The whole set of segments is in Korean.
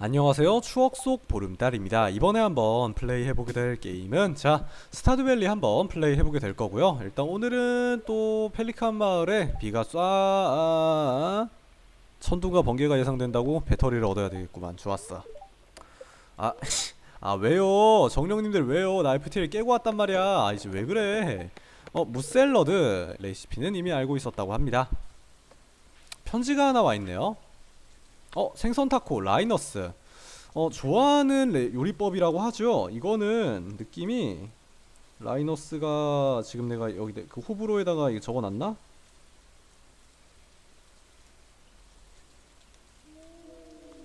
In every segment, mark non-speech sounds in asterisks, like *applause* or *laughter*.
안녕하세요. 추억 속 보름달입니다. 이번에 한번 플레이 해보게 될 게임은 자 스타드밸리 한번 플레이 해보게 될 거고요. 일단 오늘은 또 펠리칸 마을에 비가 쏴 아, 천둥과 번개가 예상된다고 배터리를 얻어야 되겠구만. 좋았어. 아, *laughs* 아 왜요? 정령님들 왜요? 나 FT를 깨고 왔단 말이야. 아 이제 왜 그래? 어 무샐러드 레시피는 이미 알고 있었다고 합니다. 편지가 하나 와 있네요. 어 생선 타코 라이너스 어 좋아하는 레- 요리법이라고 하죠 이거는 느낌이 라이너스가 지금 내가 여기 내- 그 호불호에다가 이거 적어놨나?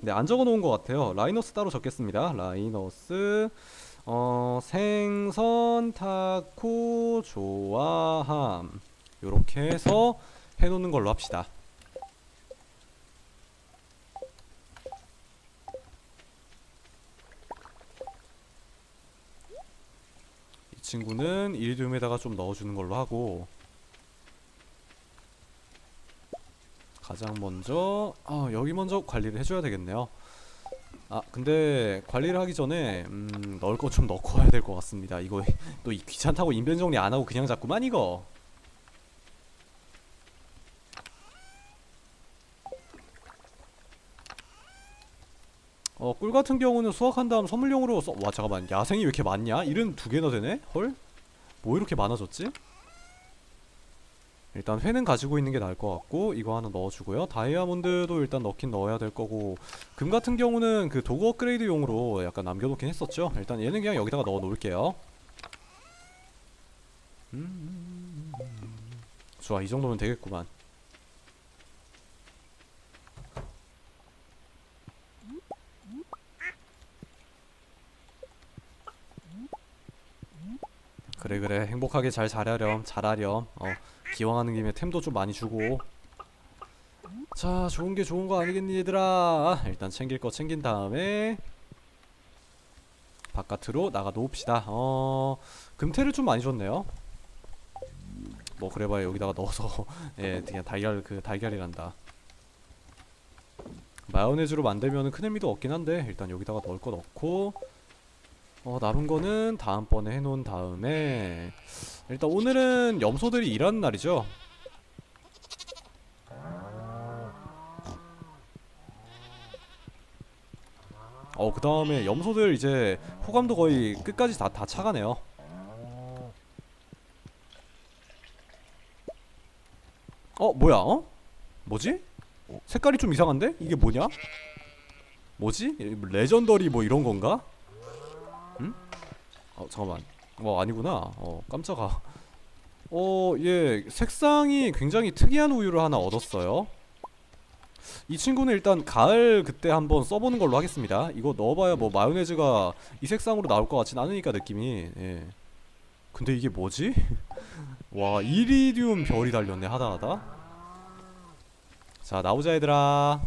네, 안 적어 놓은 것 같아요. 라이너스 따로 적겠습니다. 라이너스, 어, 생선, 타코, 좋아함. 요렇게 해서 해놓는 걸로 합시다. 친구는 이리듐에다가 좀 넣어주는 걸로 하고. 가장 먼저 아 여기 먼저 관리를 해줘야 되겠네요. 아 근데 관리를 하기 전에 음 넣을 거 좀 넣고 와야 될 것 같습니다. 이거 또 이 귀찮다고 인벤 정리 안 하고 그냥 잡구만 이거 어, 꿀 같은 경우는 수확한 다음 선물용으로 써. 와, 잠깐만. 야생이 왜 이렇게 많냐? 이런 두 개나 되네? 헐? 뭐 이렇게 많아졌지? 일단 회는 가지고 있는 게 나을 것 같고 이거 하나 넣어주고요. 다이아몬드도 일단 넣긴 넣어야 될 거고 금 같은 경우는 그 도구 업그레이드용으로 약간 남겨놓긴 했었죠. 일단 얘는 그냥 여기다가 넣어 놓을게요. 음, 좋아, 이 정도면 되겠구만. 그래 그래. 행복하게 잘 자라렴 잘하렴. 어 기왕하는 김에 템도 좀 많이 주고. 자 좋은 게 좋은 거 아니겠니 얘들아? 일단 챙길 거 챙긴 다음에 바깥으로 나가 놓읍시다. 어 금태를 좀 많이 줬네요. 뭐 그래봐야 여기다가 넣어서 *laughs* 예 그냥 달걀 그 달걀이란다. 마요네즈로 만들면은 큰 의미도 없긴 한데 일단 여기다가 넣을 거 넣고 어, 남은 거는 다음번에 해놓은 다음에 일단 오늘은 염소들이 일하는 날이죠. 어, 그 다음에 염소들 이제 호감도 거의 끝까지 다, 다 차가네요. 어, 뭐야, 어? 뭐지? 색깔이 좀 이상한데? 이게 뭐냐? 뭐지? 레전더리 뭐 이런 건가? 어 잠깐만. 어 아니구나. 어 깜짝아. 어예. 색상이 굉장히 특이한 우유를 하나 얻었어요. 이 친구는 일단 가을 그때 한번 써보는 걸로 하겠습니다. 이거 넣어봐야 뭐 마요네즈가 이 색상으로 나올 것 같진 않으니까 느낌이. 예. 근데 이게 뭐지? *laughs* 와 이리듐 별이 달렸네. 하다하다. 자 나오자 얘들아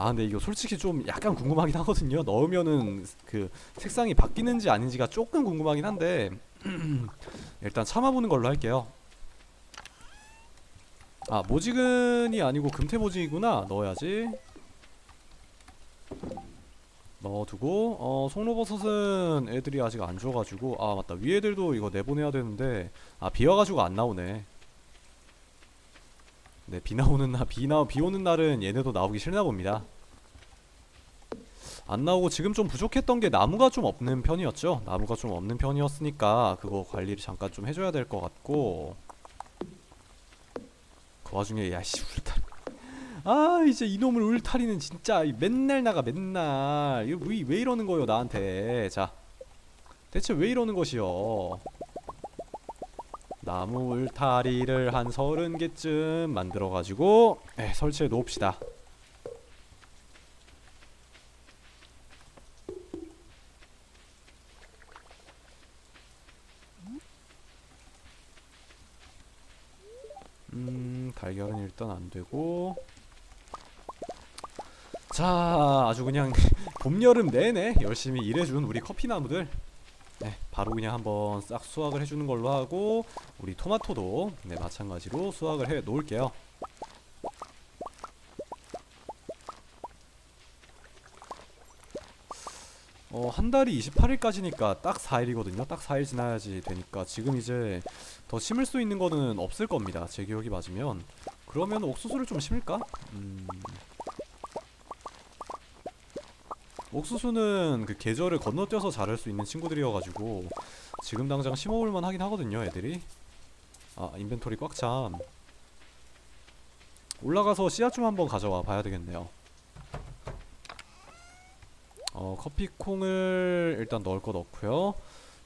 아 근데 이거 솔직히 좀 약간 궁금하긴 하거든요. 넣으면은 그 색상이 바뀌는지 아닌지가 조금 궁금하긴 한데 *clears throat* 일단 참아보는 걸로 할게요. 아 모지근이 아니고 금태모지구나. 넣어야지. 넣어두고 어 송로버섯은 애들이 아직 안 줘가지고 아 맞다. 위애들도 이거 내보내야 되는데 아 비와가지고 안 나오네 네, 비 나오는 날, 비 나, 비 오는 날은 얘네도 나오기 싫나 봅니다. 안 나오고 지금 좀 부족했던 게 나무가 좀 없는 편이었죠. 나무가 좀 없는 편이었으니까 그거 관리를 잠깐 좀 해줘야 될 것 같고. 그 와중에 야씨 울타리. 아 이제 이놈을 울타리는 진짜 이 맨날 나가 맨날 이거 왜, 왜 이러는 거요 나한테. 자, 대체 왜 이러는 것이요? 나무 울타리를 한 서른 개쯤 만들어 가지고 에, 설치해 놓읍시다. 음, 달걀은 일단 안 되고. 자, 아주 그냥 *laughs* 봄, 여름 내내 열심히 일해준 우리 커피나무들. 네, 바로 그냥 한번 싹 수확을 해주는 걸로 하고 우리 토마토도 네, 마찬가지로 수확을 해 놓을게요. 어, 한 달이 28일까지니까 딱 4일이거든요. 딱 4일 지나야지 되니까 지금 이제 더 심을 수 있는 거는 없을 겁니다. 제 기억이 맞으면. 그러면 옥수수를 좀 심을까? 음... 옥수수는 그 계절을 건너뛰어서 자랄 수 있는 친구들이어가지고 지금 당장 심어볼만 하긴 하거든요, 애들이. 아, 인벤토리 꽉 참. 올라가서 씨앗 좀 한번 가져와 봐야 되겠네요. 어, 커피콩을 일단 넣을 거 넣고요.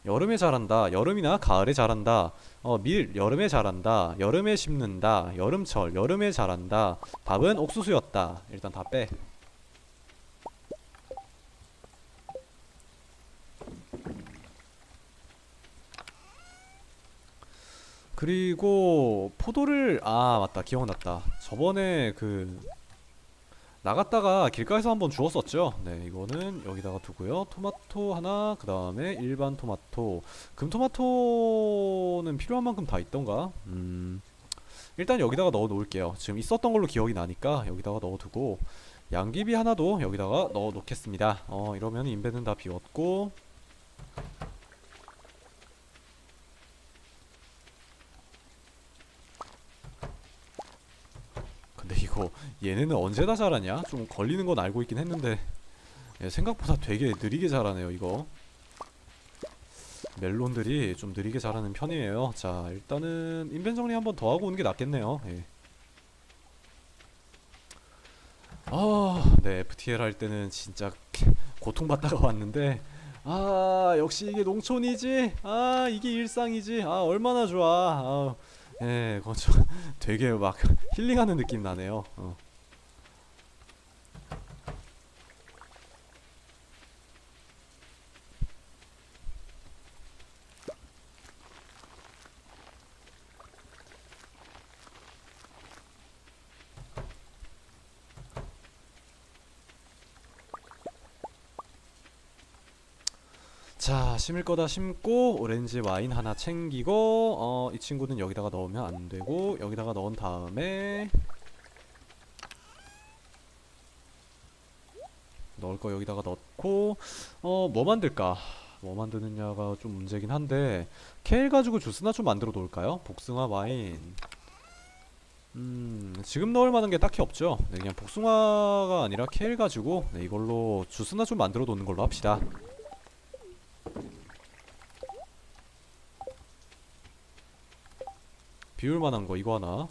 여름에 자란다. 여름이나 가을에 자란다. 어, 밀 여름에 자란다. 여름에 심는다. 여름철 여름에 자란다. 답은 옥수수였다. 일단 다 빼. 그리고 포도를 아 맞다. 기억났다. 저번에 그 나갔다가 길가에서 한번 주웠었죠? 네 이거는 여기다가 두고요. 토마토 하나 그 다음에 일반 토마토. 금토마토는 필요한 만큼 다 있던가? 음 일단 여기다가 넣어 놓을게요. 지금 있었던 걸로 기억이 나니까 여기다가 넣어 두고 양귀비 하나도 여기다가 넣어 놓겠습니다. 어 이러면 인벤은 다 비웠고 이거 얘네는 언제 다 자라냐? 좀 걸리는 건 알고 있긴 했는데 예, 생각보다 되게 느리게 자라네요 이거. 멜론들이 좀 느리게 자라는 편이에요. 자 일단은 인벤 정리 한번 더 하고 오는 게 낫겠네요. 예. 아, 네 FTL 할 때는 진짜 고통받다가 왔는데 아 역시 이게 농촌이지? 아 이게 일상이지? 아 얼마나 좋아. 아, 예, 좀 *laughs* 되게 막 힐링하는 느낌 나네요. 어. 자, 심을 거다 심고 오렌지 와인 하나 챙기고 어, 이 친구는 여기다가 넣으면 안 되고 여기다가 넣은 다음에 넣을 거 여기다가 넣고 어, 뭐 만들까? 뭐 만드느냐가 좀 문제긴 한데 케일 가지고 주스나 좀 만들어 놓을까요? 복숭아 와인 음, 지금 넣을 만한 게 딱히 없죠. 네, 그냥 복숭아가 아니라 케일 가지고 네, 이걸로 주스나 좀 만들어 놓는 걸로 합시다. 비울 만한 거 이거 하나.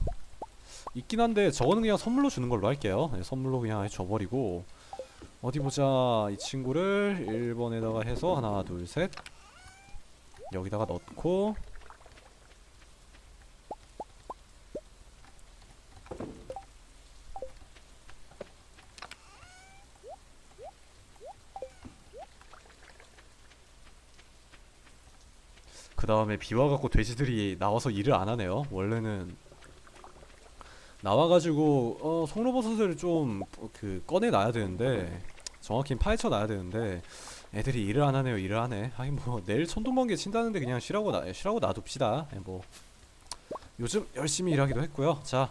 있긴 한데 저거는 그냥 선물로 주는 걸로 할게요. 네, 선물로 그냥 줘버리고. 어디 보자. 이 친구를 1번에다가 해서 하나 둘 셋. 여기다가 넣고 다음에 비 와갖고 돼지들이 나와서 일을 안 하네요. 원래는 나와가지고 어, 송로버섯을 좀 그 꺼내놔야 되는데 정확히 파헤쳐 놔야 되는데 애들이 일을 안 하네요. 일을 하네. 하긴 뭐 내일 천둥번개 친다는데 그냥 쉬라고 나 쉬라고 놔둡시다. 예, 뭐 요즘 열심히 일하기도 했고요. 자.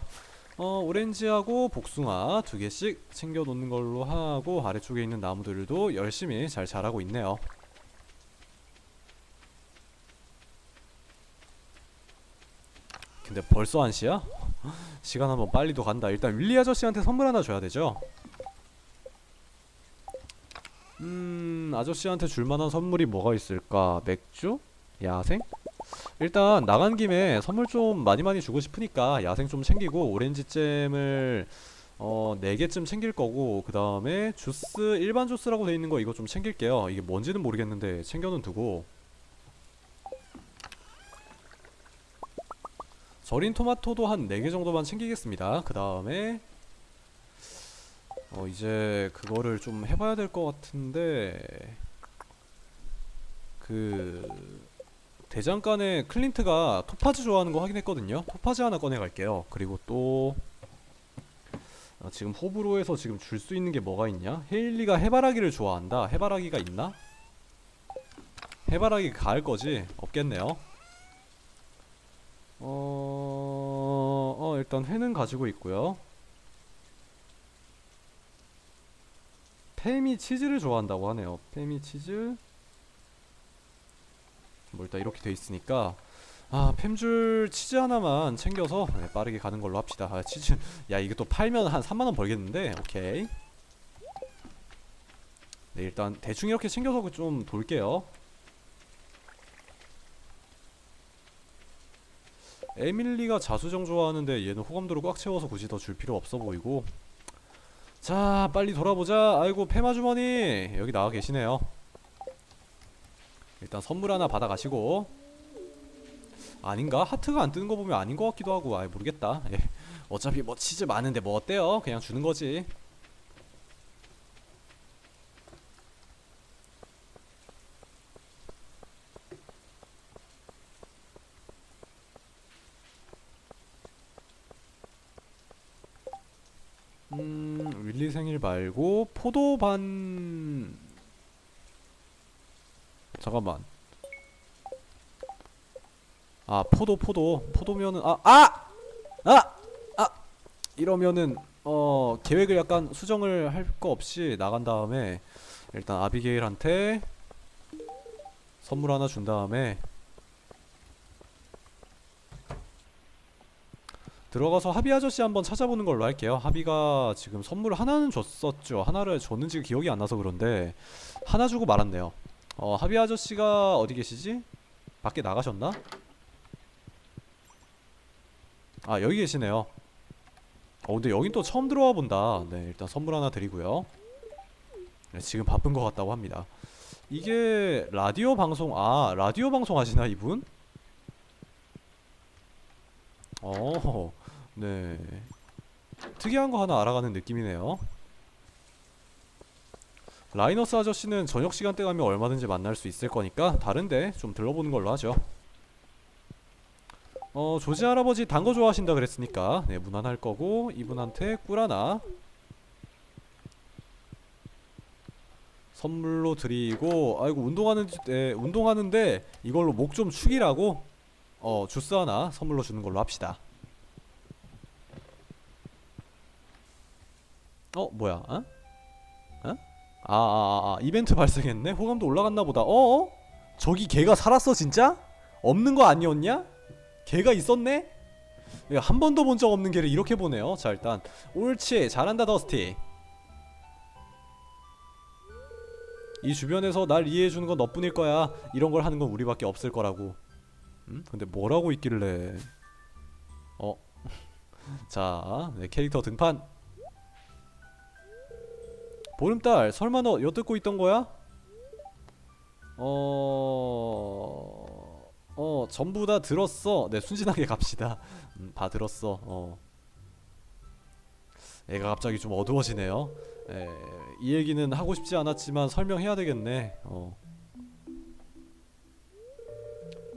어, 오렌지하고 복숭아 두 개씩 챙겨 놓는 걸로 하고 아래쪽에 있는 나무들도 열심히 잘 자라고 있네요. 근데 벌써 한 시야? 시간 한번 빨리도 간다. 일단 윌리 아저씨한테 선물 하나 줘야 되죠. 음, 아저씨한테 줄 만한 선물이 뭐가 있을까? 맥주? 야생? 일단 나간 김에 선물 좀 많이 많이 주고 싶으니까 야생 좀 챙기고 오렌지잼을 어, 4개쯤 챙길 거고 그 다음에 주스 일반 주스라고 돼 있는 거 이거 좀 챙길게요. 이게 뭔지는 모르겠는데 챙겨는 두고 절인 토마토도 한 4개 정도만 챙기겠습니다. 그 다음에 어 이제 그거를 좀 해봐야 될 것 같은데 그 대장간에 클린트가 토파즈 좋아하는 거 확인했거든요. 토파즈 하나 꺼내갈게요. 그리고 또 어, 지금 호불호에서 지금 줄 수 있는 게 뭐가 있냐? 헤일리가 해바라기를 좋아한다. 해바라기가 있나? 해바라기 가을 거지? 없겠네요. 어, 어, 일단 회는 가지고 있고요. 페미 치즈를 좋아한다고 하네요. 페미 치즈. 뭐 일단 이렇게 돼 있으니까 아 팸줄 치즈 하나만 챙겨서 네, 빠르게 가는 걸로 합시다. 아, 치즈 야 이게 또 팔면 한 3만 원 벌겠는데 오케이. 네 일단 대충 이렇게 챙겨서 좀 돌게요. 에밀리가 자수정 좋아하는데 얘는 호감도를 꽉 채워서 굳이 더 줄 필요 없어 보이고. 자 빨리 돌아보자. 아이고 페마주머니. 여기 나와 계시네요. 일단 선물 하나 받아가시고. 아닌가? 하트가 안 뜨는 거 보면 아닌 것 같기도 하고. 아이 모르겠다. 예. 어차피 뭐 치즈 많은데 뭐 어때요? 그냥 주는 거지 음 윌리 생일 말고 포도 반 잠깐만 아 포도 포도 포도면은 아 아! 아! 아! 이러면은 어 계획을 약간 수정을 할 거 없이 나간 다음에 일단 아비게일한테 선물 하나 준 다음에 들어가서 하비 아저씨 한번 찾아보는 걸로 할게요. 하비가 지금 선물 하나는 줬었죠. 하나를 줬는지 기억이 안 나서 그런데 하나 주고 말았네요. 어, 하비 아저씨가 어디 계시지? 밖에 나가셨나? 아, 여기 계시네요. 어, 근데 여긴 또 처음 들어와 본다. 네, 일단 선물 하나 드리고요. 네, 지금 바쁜 것 같다고 합니다. 이게 라디오 방송, 아, 라디오 방송 하시나, 이분? 어, 네. 특이한 거 하나 알아가는 느낌이네요. 라이너스 아저씨는 저녁 시간대 가면 얼마든지 만날 수 있을 거니까 다른데 좀 들러보는 걸로 하죠. 어, 조지 할아버지 단 거 좋아하신다 그랬으니까 네, 무난할 거고 이분한테 꿀 하나 선물로 드리고 아이고 운동하는 데 운동하는데 이걸로 목 좀 축이라고 어 주스 하나 선물로 주는 걸로 합시다. 어 뭐야? 어? 어? 아, 아, 아, 아, 이벤트 발생했네. 호감도 올라갔나 보다. 어? 어? 저기 걔가 살았어 진짜? 없는 거 아니었냐? 걔가 있었네? 내가 한 번도 본 적 없는 걔를 이렇게 보네요. 자 일단 옳지 잘한다 더스티. 이 주변에서 날 이해해 주는 건 너뿐일 거야. 이런 걸 하는 건 우리밖에 없을 거라고. 음? 근데 뭐라고 있길래? 어. *laughs* 자, 내 캐릭터 등판. 보름달, 설마 너 엿듣고 있던 거야? 어, 어, 전부 다 들었어. 네, 순진하게 갑시다. 음, 다 들었어. 어. 애가 갑자기 좀 어두워지네요. 에, 이 얘기는 하고 싶지 않았지만 설명해야 되겠네. 어.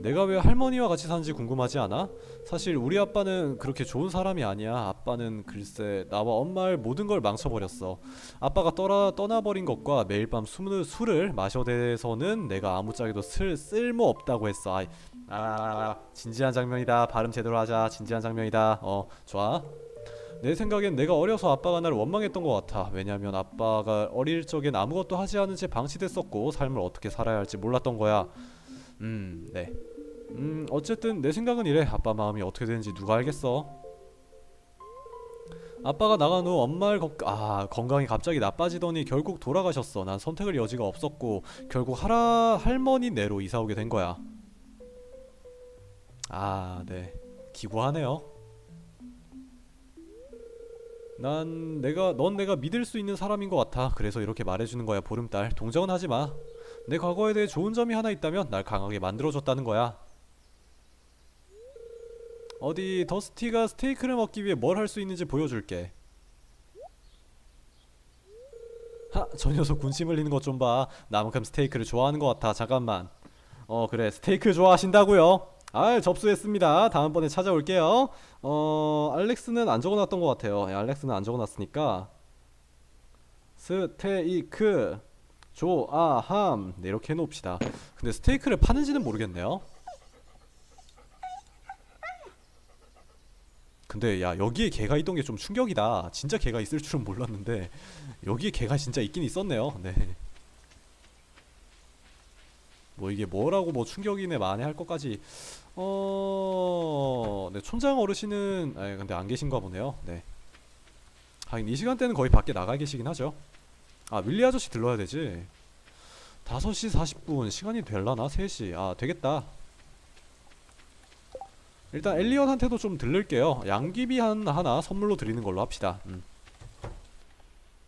내가 왜 할머니와 같이 사는지 궁금하지 않아? 사실 우리 아빠는 그렇게 좋은 사람이 아니야. 아빠는 글쎄 나와 엄마를 모든 걸 망쳐버렸어. 아빠가 떠나 떠나버린 것과 매일 밤 술, 술을 마셔대서는 내가 아무짝에도 쓸 쓸모 없다고 했어. 아이, 아, 진지한 장면이다. 발음 제대로 하자. 진지한 장면이다. 어, 좋아. 내 생각엔 내가 어려서 아빠가 나를 원망했던 것 같아. 왜냐면 아빠가 어릴 적엔 아무것도 하지 않은 채 방치됐었고 삶을 어떻게 살아야 할지 몰랐던 거야. 음, 네. 음, 어쨌든 내 생각은 이래. 아빠 마음이 어떻게 되는지 누가 알겠어? 아빠가 나간 후 엄마를 거, 아 건강이 갑자기 나빠지더니 결국 돌아가셨어. 난 선택을 여지가 없었고 결국 하라 할머니 내로 이사 오게 된 거야. 아, 네. 기구하네요. 난 내가 넌 내가 믿을 수 있는 사람인 것 같아. 그래서 이렇게 말해주는 거야. 보름달. 동정은 하지 마. 내 과거에 대해 좋은 점이 하나 있다면 날 강하게 만들어줬다는 거야. 어디 더스티가 스테이크를 먹기 위해 뭘 할 수 있는지 보여줄게. 하, 저 녀석 군침 흘리는 것 좀 봐. 나만큼 스테이크를 좋아하는 것 같아. 잠깐만. 어, 그래. 스테이크 좋아하신다고요? 아, 접수했습니다. 다음번에 찾아올게요. 어, 알렉스는 안 적어놨던 것 같아요. 예, 알렉스는 안 적어놨으니까. 스테이크 좋아함. 네, 이렇게 해놓읍시다. 근데 스테이크를 파는지는 모르겠네요. 근데 야 여기에 개가 있던 게 좀 충격이다. 진짜 개가 있을 줄은 몰랐는데 여기에 개가 진짜 있긴 있었네요. 네. 뭐 이게 뭐라고 뭐 충격이네 만에 할 것까지 어... 네 촌장 어르신은 아 근데 안 계신가 보네요. 네. 하긴 이 시간대는 거의 밖에 나가 계시긴 하죠. 아 윌리 아저씨 들러야 되지. 5시 40분 시간이 될라나? 3시 아 되겠다. 일단 엘리엇한테도 좀 들를게요. 양귀비 한 하나 선물로 드리는 걸로 합시다. 음.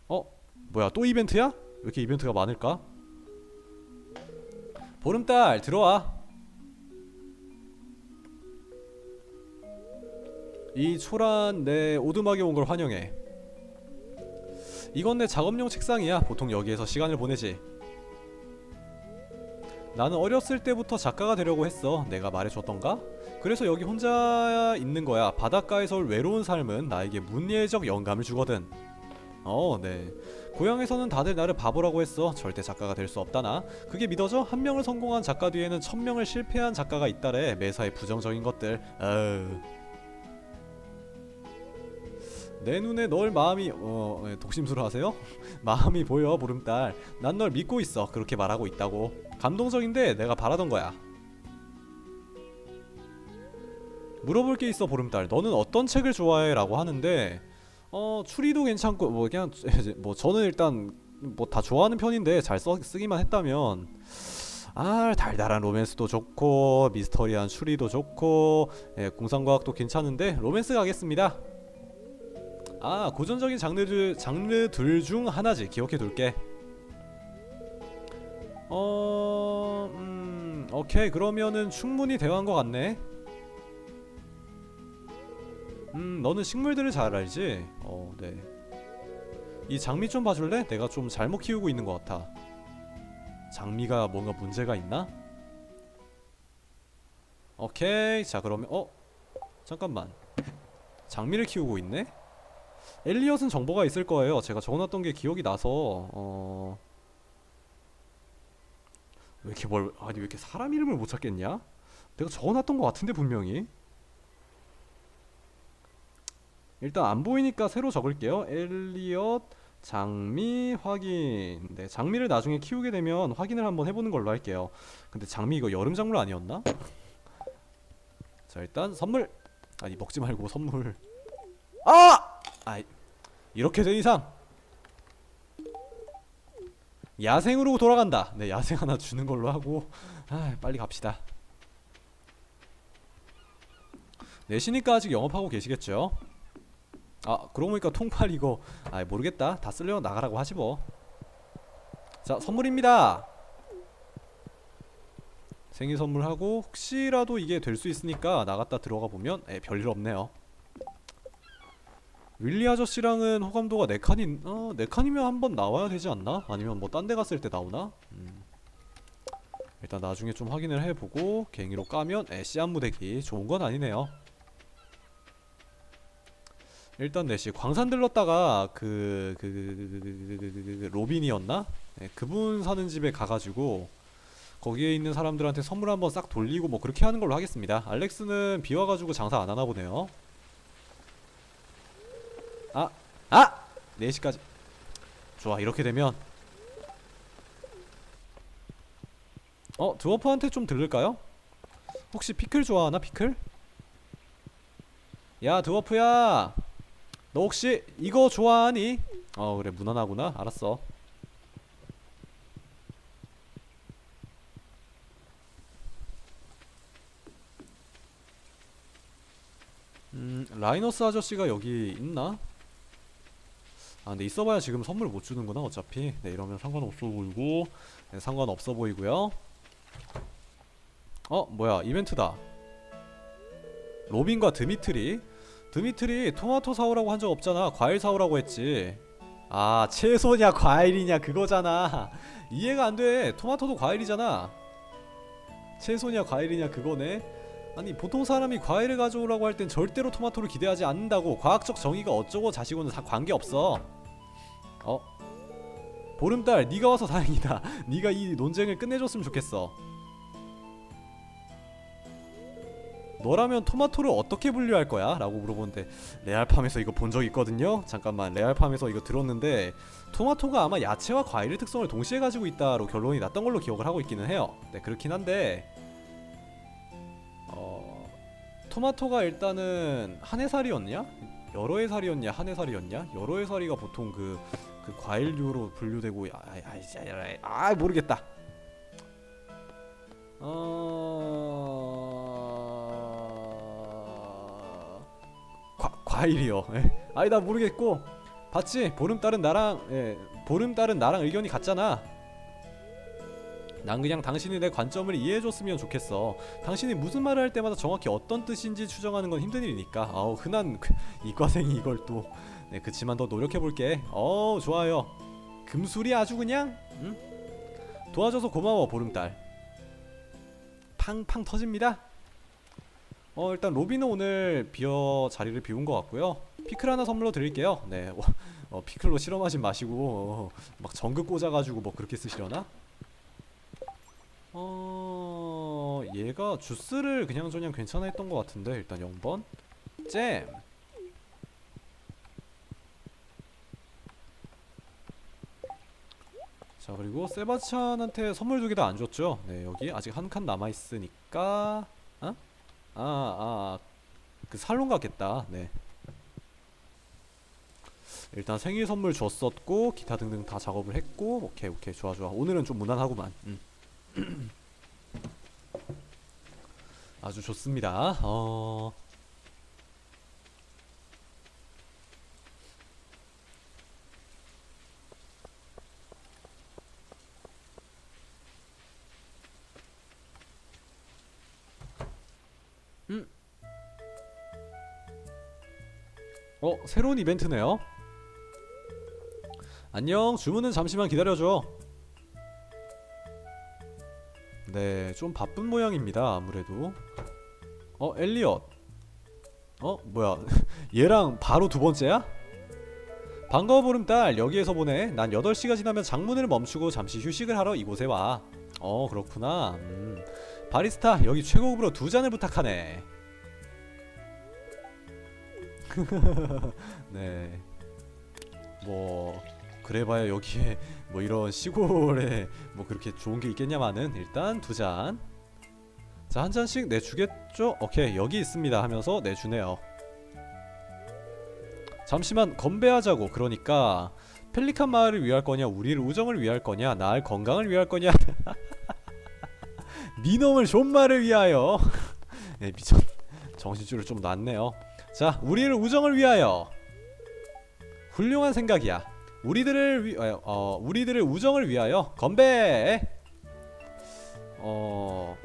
어? 뭐야 또 이벤트야? 왜 이렇게 이벤트가 많을까? 보름달 들어와. 이 초란 내 오두막에 온 걸 환영해. 이건 내 작업용 책상이야. 보통 여기에서 시간을 보내지. 나는 어렸을 때부터 작가가 되려고 했어. 내가 말해줬던가? 그래서 여기 혼자 있는 거야. 바닷가에서 올 외로운 삶은 나에게 문예적 영감을 주거든. 어, 네. 고향에서는 다들 나를 바보라고 했어. 절대 작가가 될 수 없다나. 그게 믿어져? 한 명을 성공한 작가 뒤에는 천 명을 실패한 작가가 있다래. 매사에 부정적인 것들. 어우. 내 눈에 널 마음이 어 예, 독심술을 하세요? *laughs* 마음이 보여 보름달. 난 널 믿고 있어. 그렇게 말하고 있다고. 감동적인데 내가 바라던 거야. 물어볼 게 있어 보름달. 너는 어떤 책을 좋아해?라고 하는데 어 추리도 괜찮고 뭐 그냥 *laughs* 뭐 저는 일단 뭐 다 좋아하는 편인데 잘 써, 쓰기만 했다면 아 달달한 로맨스도 좋고 미스터리한 추리도 좋고 예, 공상과학도 괜찮은데 로맨스 가겠습니다. 아 고전적인 장르들 장르들 중 하나지 기억해 둘게. 어, 음, 오케이 그러면은 충분히 대화한 것 같네. 음, 너는 식물들을 잘 알지? 어, 네. 이 장미 좀 봐줄래? 내가 좀 잘못 키우고 있는 것 같아. 장미가 뭔가 문제가 있나? 오케이. 자 그러면 어 잠깐만. 장미를 키우고 있네? 엘리엇은 정보가 있을 거예요. 제가 적어놨던 게 기억이 나서 어. 왜 이렇게 뭘 아니 왜 이렇게 사람 이름을 못 찾겠냐? 내가 적어놨던 것 같은데 분명히. 일단 안 보이니까 새로 적을게요. 엘리엇 장미 확인. 네, 장미를 나중에 키우게 되면 확인을 한번 해보는 걸로 할게요. 근데 장미 이거 여름 작물 아니었나? 자 일단 선물. 아니 먹지 말고 선물. 아! 아 이렇게 된 이상 야생으로 돌아간다. 네 야생 하나 주는 걸로 하고 아 빨리 갑시다. 내시니까 아직 영업하고 계시겠죠? 아 그러고 보니까 통팔 이거 아 모르겠다 다 쓸려면 나가라고 하지 뭐자 선물입니다 생일 선물하고 혹시라도 이게 될 수 있으니까 나갔다 들어가 보면 에 별일 없네요 윌리 아저씨랑은 호감도가 네 칸인 어, 네 칸이면 한 번 나와야 되지 않나? 아니면 뭐 딴 데 갔을 때 나오나? 음. 일단 나중에 좀 확인을 해보고 갱이로 까면 에 씨앗 무대기 좋은 건 아니네요 일단 내시 광산 들렀다가 그그 그 그 로빈이었나? 네, 그분 사는 집에 가가지고 거기에 있는 사람들한테 선물 한번 싹 돌리고 뭐 그렇게 하는 걸로 하겠습니다. 알렉스는 비 와가지고 장사 안 하나 보네요. 아, 아, 4시까지. 좋아, 이렇게 되면 어 드워프한테 좀 들을까요? 혹시 피클 좋아하나 피클? 야 드워프야. 너 혹시 이거 좋아하니? 어 그래 무난하구나. 알았어. 음 라이너스 아저씨가 여기 있나? 아 근데 있어봐야 지금 선물 못 주는구나 어차피. 네 이러면 상관없어 보이고. 네, 상관없어 보이고요. 어 뭐야 이벤트다. 로빈과 드미트리 드미트리 토마토 사오라고 한 적 없잖아. 과일 사오라고 했지. 아, 채소냐 과일이냐 그거잖아. 이해가 안 돼. 토마토도 과일이잖아. 채소냐 과일이냐 그거네. 아니 보통 사람이 과일을 가져오라고 할 땐 절대로 토마토를 기대하지 않는다고. 과학적 정의가 어쩌고 자시고는 다 관계 없어. 어? 보름달, 네가 와서 다행이다. *laughs* 네가 이 논쟁을 끝내줬으면 좋겠어. 너라면 토마토를 어떻게 분류할 거야? 라고 물어보는데 레알팜에서 이거 본 적 있거든요? 잠깐만 레알팜에서 이거 들었는데 토마토가 아마 야채와 과일의 특성을 동시에 가지고 있다로 결론이 났던 걸로 기억을 하고 있기는 해요 네 그렇긴 한데 어... 토마토가 일단은 한 해살이었냐? 여러 해살이었냐? 한 해살이었냐? 여러 해살이가 보통 그, 그 과일류로 분류되고 아, 아, 아, 아 모르겠다 어... 과, 과일이요. 예. 아니 나 모르겠고 봤지? 보름달은 나랑 예, 보름달은 나랑 의견이 같잖아. 난 그냥 당신이 내 관점을 이해해줬으면 좋겠어. 당신이 무슨 말을 할 때마다 정확히 어떤 뜻인지 추정하는 건 힘든 일이니까. 아우 흔한 그- 이과생이 이걸 또. 네, 그치만 더 노력해볼게. 어 좋아요. 금술이 아주 그냥. 응? 도와줘서 고마워 보름달. 팡팡 터집니다. 어 일단 로비는 오늘 비어 자리를 비운 것 같고요. 피클 하나 선물로 드릴게요. 네, 어, 어, 피클로 실험하지 마시고 어, 막 정글 꽂아가지고 뭐 그렇게 쓰시려나? 어 얘가 주스를 그냥 저냥 괜찮아 했던 것 같은데 일단 0번 잼. 자 그리고 세바찬한테 선물 두 개 다 안 줬죠? 네 여기 아직 한 칸 남아 있으니까 어? 아아 그 살롱 같겠다. 네. 일단 생일 선물 줬었고 기타 등등 다 작업을 했고 오케이 오케이 좋아 좋아 오늘은 좀 무난하구만. 음. *clears throat* 아주 좋습니다. 어. 어, 새로운 이벤트네요. 안녕, 주문은 잠시만 기다려줘. 네, 좀 바쁜 모양입니다. 아무래도. 어, 엘리엇. 어, 뭐야? *laughs* 얘랑 바로 두 번째야? 반가워 보름달. 여기에서 보내. 난 8시가 지나면 장문을 멈추고 잠시 휴식을 하러 이곳에 와. 어, 그렇구나. 음. 바리스타, 여기 최고급으로 두 잔을 부탁하네. *laughs* 네. 뭐 그래봐야 여기에 뭐 이런 시골에 뭐 그렇게 좋은 게 있겠냐마는 일단 두 잔. 자 한 잔씩 내주겠죠? 오케이 여기 있습니다 하면서 내주네요. 잠시만 건배하자고 그러니까 펠리칸 마을을 위할 거냐 우리를 우정을 위할 거냐 나을 건강을 위할 거냐 *laughs* 니놈을 존말을 위하여 네 *laughs* 미쳤 정신줄을 좀 놨네요 자, 우리를 우정을 위하여 훌륭한 생각이야. 우리들을 위, 어, 어, 우리들을 우정을 위하여 건배. 어,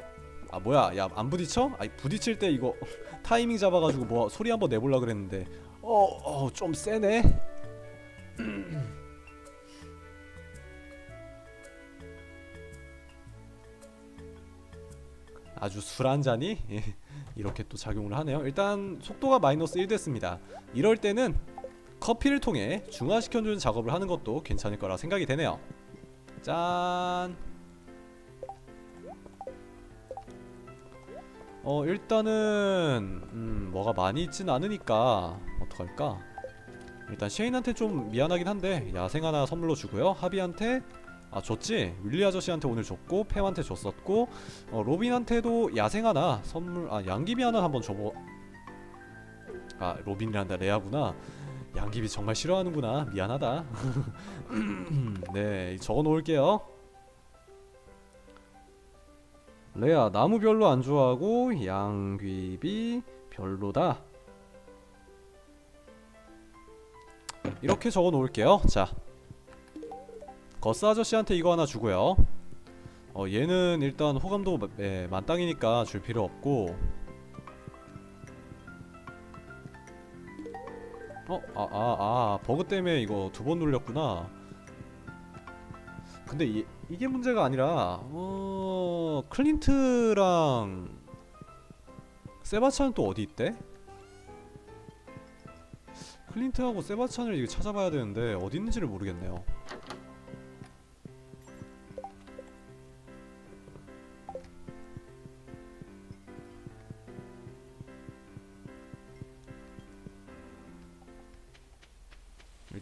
아 뭐야, 야 안 부딪혀? 아 부딪힐 때 이거 *laughs* 타이밍 잡아가지고 뭐 소리 한번 내볼라 그랬는데, 어, 어, 좀 세네. 아주 술 한 잔이 예, *laughs* 이렇게 또 작용을 하네요. 일단 속도가 마이너스 1 됐습니다. 이럴 때는 커피를 통해 중화시켜주는 작업을 하는 것도 괜찮을 거라 생각이 되네요. 짠. 어 일단은 음, 뭐가 많이 있진 않으니까 어떡할까? 일단 셰인한테 좀 미안하긴 한데 야생 하나 선물로 주고요. 하비한테 아 줬지? 윌리 아저씨한테 오늘 줬고 팸한테 줬었고 어, 로빈한테도 야생 하나 선물 아 양귀비 하나 한번 줘보 아 로빈이란다 레아구나. 양귀비 정말 싫어하는구나. 미안하다. *laughs* 네 적어 놓을게요. 레아 나무 별로 안 좋아하고 양귀비 별로다. 이렇게 적어 놓을게요. 자 거스 아저씨한테 이거 하나 주고요. 어 얘는 일단 호감도 마- 예, 만땅이니까 줄 필요 없고. 어? 아, 아, 아, 버그 때문에 이거 두 번 눌렸구나. 근데 이, 이게 문제가 아니라, 어, 클린트랑 세바찬은 또 어디 있대? 클린트하고 세바찬을 이거 찾아봐야 되는데 어디 있는지를 모르겠네요.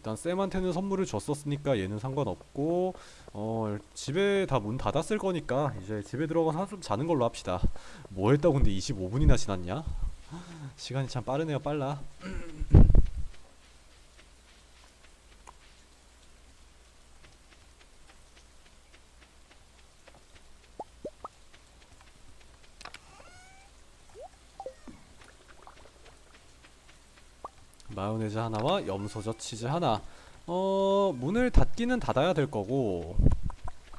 일단 쌤한테는 선물을 줬었으니까 얘는 상관없고 어 집에 다 문 닫았을 거니까 이제 집에 들어가서 한숨 자는 걸로 합시다. 뭐 했다고 근데 25분이나 지났냐? 시간이 참 빠르네요, 빨라. 마요네즈 하나와 염소젓 치즈 하나. 어, 문을 닫기는 닫아야 될 거고.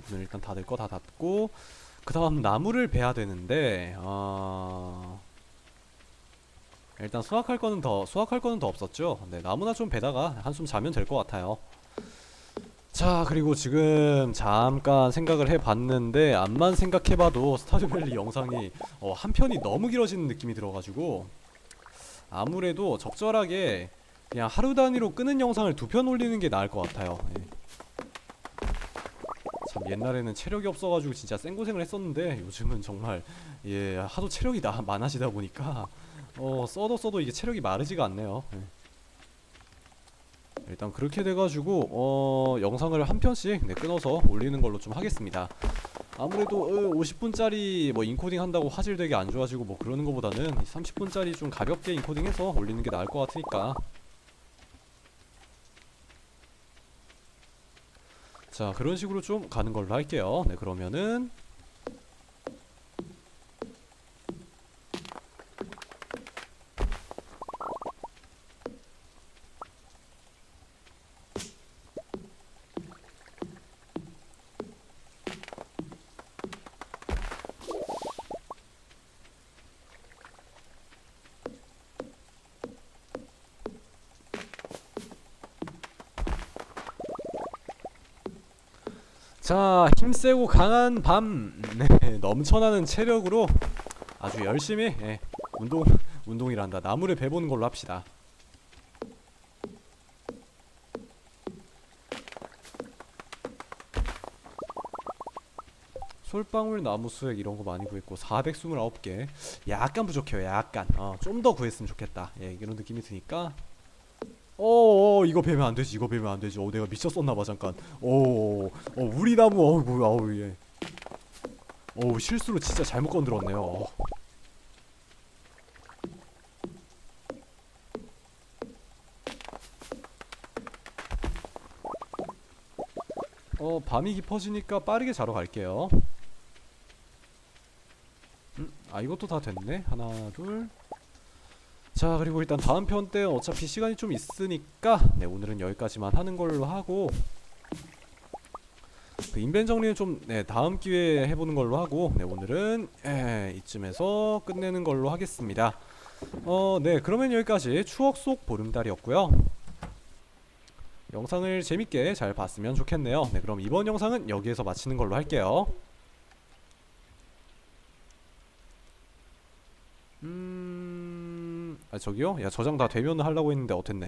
문을 일단 닫을 거 다 닫고 그 다음 나무를 베야 되는데 어... 일단 수확할 거는 더 수확할 거는 더 없었죠. 네, 나무나 좀 베다가 한숨 자면 될 것 같아요. 자, 그리고 지금 잠깐 생각을 해봤는데 암만 생각해봐도 스타듀밸리 영상이 어, 한 편이 너무 길어지는 느낌이 들어가지고 아무래도 적절하게 그냥 하루 단위로 끄는 영상을 두 편 올리는 게 나을 것 같아요. 예. 참 옛날에는 체력이 없어가지고 진짜 생고생을 했었는데 요즘은 정말 예 하도 체력이 나, 많아지다 보니까 어 써도 써도 이게 체력이 마르지가 않네요. 예. 일단 그렇게 돼가지고 어 영상을 한 편씩 네, 끊어서 올리는 걸로 좀 하겠습니다. 아무래도 50분짜리 뭐 인코딩 한다고 화질 되게 안 좋아지고 뭐 그러는 것보다는 30분짜리 좀 가볍게 인코딩해서 올리는 게 나을 것 같으니까 자 그런 식으로 좀 가는 걸로 할게요. 네 그러면은 자 힘세고 강한 밤. *laughs* 네, 넘쳐나는 체력으로 아주 열심히 예, 운동 운동이란다. 나무를 베보는 걸로 합시다. 솔방울 나무 수액 이런 거 많이 구했고 429개. 약간 부족해요 약간. 어, 좀 더 구했으면 좋겠다. 예 이런 느낌이 드니까 어, 어 이거 베면 안 되지 이거 베면 안 되지. 어 내가 미쳤었나 봐 잠깐. 어, 어 우리 나무 어우 아우 예. 어우 실수로 진짜 잘못 건드렸네요. 어. 어 밤이 깊어지니까 빠르게 자러 갈게요. 음, 아 이것도 다 됐네. 하나 둘 자 그리고 일단 다음 편 때 어차피 시간이 좀 있으니까 네 오늘은 여기까지만 하는 걸로 하고 그 인벤 정리는 좀 네, 다음 기회에 해보는 걸로 하고 네 오늘은 에, 이쯤에서 끝내는 걸로 하겠습니다. 어 네 그러면 여기까지 추억 속 보름달이었고요. 영상을 재밌게 잘 봤으면 좋겠네요. 네 그럼 이번 영상은 여기에서 마치는 걸로 할게요 아 저기요? 야 저장 다 되면 하려고 했는데 어땠네